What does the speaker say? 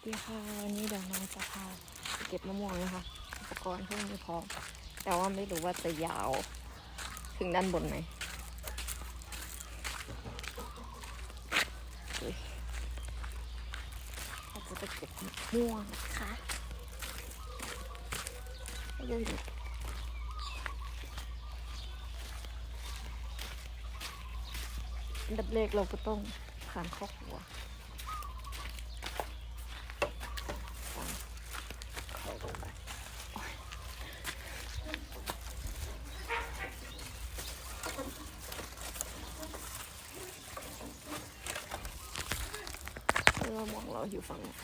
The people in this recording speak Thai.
สดีค่ะวันนี้เดี๋ยวน้องจะพาไปเก็บมะม่วงนะคะอุปกรณ์เพิ่งมีพร้อมแต่ว่าไม่รู้ว่าจะยาวถึงด้านบนไหมเราจะไปเก็บมะม่วงนะคะไม่ได้ดูอันดับแรกเราก็ต้องผ่านครอบครัว เข้าลงไป เรือมองเราอยู่ฝั่งนู้น